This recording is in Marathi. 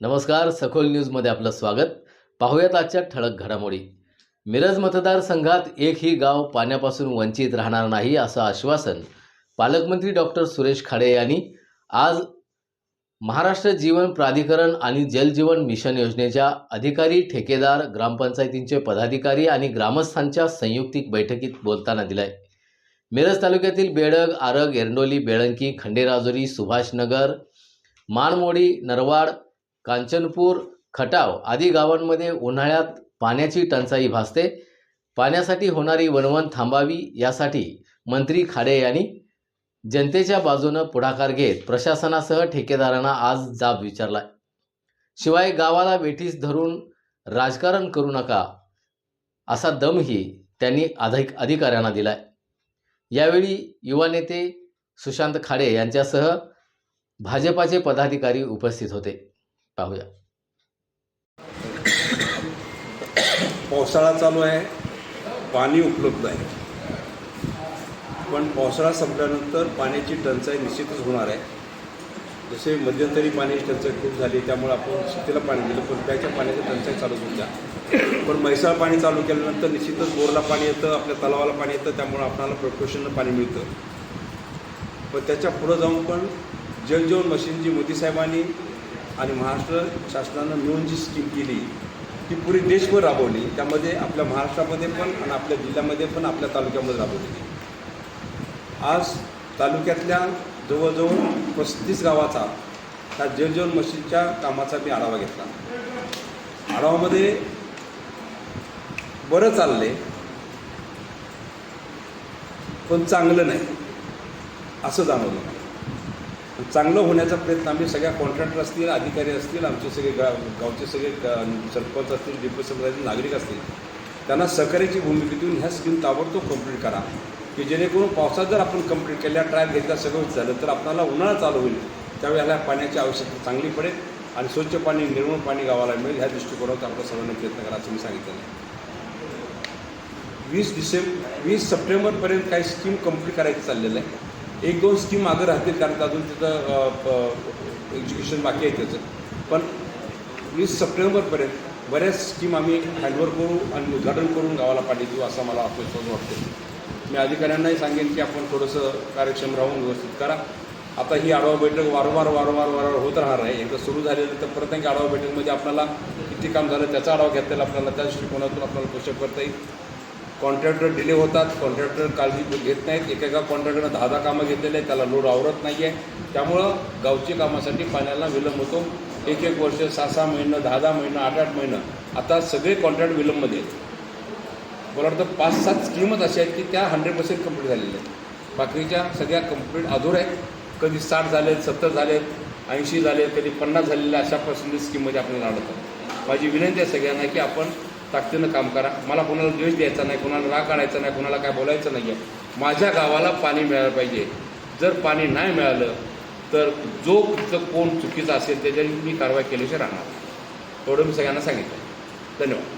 नमस्कार सखोल न्यूजमध्ये आपलं स्वागत. पाहूयात आजच्या ठळक घडामोडी. मिरज मतदारसंघात एकही गाव पाण्यापासून वंचित राहणार नाही असं आश्वासन पालकमंत्री डॉक्टर सुरेश खाडे यांनी आज महाराष्ट्र जीवन प्राधिकरण आणि जलजीवन मिशन योजनेच्या अधिकारी ठेकेदार ग्रामपंचायतींचे पदाधिकारी आणि ग्रामस्थांच्या संयुक्तिक बैठकीत बोलताना दिलाय. मिरज तालुक्यातील बेडग आरग एरंडोली बेळंकी खंडेराजुरी सुभाषनगर माणमोडी नरवाड कांचनपूर खटाव आदी गावांमध्ये उन्हाळ्यात पाण्याची टंचाई भासते. पाण्यासाठी होणारी वणवण थांबावी यासाठी मंत्री खाडे यांनी जनतेच्या बाजूनं पुढाकार घेत प्रशासनासह ठेकेदारांना आज जाब विचारला शिवाय गावाला वेठीस धरून राजकारण करू नका असा दमही त्यांनी अधिक अधिकाऱ्यांना दिलाय. यावेळी युवा नेते सुशांत खाडे यांच्यासह भाजपाचे पदाधिकारी उपस्थित होते. पाहूया. पावसाळा चालू आहे. पाणी उपलब्ध आहे. पण पावसाळा संपल्यानंतर पाण्याची टंचाई निश्चितच होणार आहे. जसे मध्यंतरी पाण्याची टंचाई खूप झाली त्यामुळे आपण शेतीला पाणी दिलं पण त्याच्या पाण्याची टंचाई चालू होत्या पण म्हैसाळ पाणी चालू केल्यानंतर निश्चितच बोरला पाणी येतं आपल्या तलावाला पाणी येतं त्यामुळे आपल्याला प्रपोशननं पाणी मिळतं. पण त्याच्या पुढं जाऊन पण जलजीवन मशीन जी मोदी साहेबांनी आणि महाराष्ट्र शासनानं मिळून जी स्कीम केली ती पुरी देशभर राबवली. त्यामध्ये आपल्या महाराष्ट्रामध्ये पण आणि आपल्या जिल्ह्यामध्ये पण आपल्या तालुक्यामध्ये राबवली आज तालुक्यातल्या जवळजवळ पस्तीस गावाचा त्या जलजीवन मशीनच्या कामाचा मी आढावा घेतला. आढावामध्ये बरं चालले पण चांगलं नाही असं जाणवलं चांगलं होण्याचा प्रयत्न आम्ही सगळ्या कॉन्ट्रॅक्टर असतील अधिकारी असतील आमचे सगळे गा गावचे सगळे सरपंच असतील डिप्टी सरपंच नागरिक असतील त्यांना सहकार्याची भूमिका देऊन ह्या स्कीम ताबडतोब कंप्लीट करा. की जेणेकरून पावसात जर आपण कंप्लीट केल्या ट्रायल घेतल्या सगळं झालं तर आपल्याला उन्हाळा चालू होईल. त्यावेळी ह्याला पाण्याची आवश्यकता चांगली पडेल आणि स्वच्छ पाणी निर्मळ पाणी गावाला मिळेल ह्या दृष्टिकोनात आपण सर्वांनी प्रयत्न करा असं मी सांगितलं वीस डिसेंबर वीस सप्टेंबरपर्यंत काही स्कीम कंप्लीट करायचं चाललेलं आहे. एक दोन स्कीम मागं राहतील कारण अजून तिथं एज्युकेशन बाकी आहे त्याचं. पण वीस सप्टेंबरपर्यंत बऱ्याच स्कीम आम्ही हँडओव्हर करू आणि उद्घाटन करून गावाला पाठी देऊ असं मला आत्मविश्वास वाटतो. मी अधिकाऱ्यांनाही सांगेन की आपण थोडंसं कार्यक्षम राहून व्यवस्थित करा. आता ही आढावा बैठक वारंवार वारंवार वारंवार होत राहणार आहे. एकदा सुरू झालेलं तर परत आणखी आढावा बैठकमध्ये आपल्याला किती काम झालं त्याचा आढावा घेता येईल आपल्याला त्या दृष्टिकोनातून आपल्याला पोषक करता येईल. कॉन्ट्रॅक्टर डिले होतात कॉन्ट्रॅक्टर काळजी घेत नाहीत एकेका कॉन्ट्रॅक्टरनं दहा दहा कामं घेतलेले आहेत त्याला लोड आवरत नाही आहे त्यामुळं गावची कामासाठी पाण्याला विलंब होतो. एक एक वर्ष सहा सहा महिनं दहा दहा महिनं आठ आठ महिनं. आता सगळे कॉन्ट्रॅक्ट विलंबमध्ये आहेत. मला वाटतं पाच सात स्कीमच अशा आहेत की त्या हंड्रेड पर्सेंट कंप्लीट झालेल्या आहेत. बाकीच्या सगळ्या कंप्लीट अधूर आहेत. कधी साठ झालेत सत्तर झालेत ऐंशी झालेत कधी पन्नास झालेल्या अशा पर्सेंटेज स्कीममध्ये आपल्याला आढळतात माझी विनंती आहे सगळ्यांना की आपण ताकदीनं काम करा. मला कोणाला द्वेष द्यायचा नाही कोणाला राग काढायचा नाही कोणाला काय बोलायचं नाही आहे माझ्या गावाला पाणी मिळालं पाहिजे. जर पाणी नाही मिळालं तर जो तिथं कोण चुकीचा असेल त्याच्यावर मी कारवाई केल्याशिवाय राहणार. एवढं मी सगळ्यांना सांगितलं. धन्यवाद.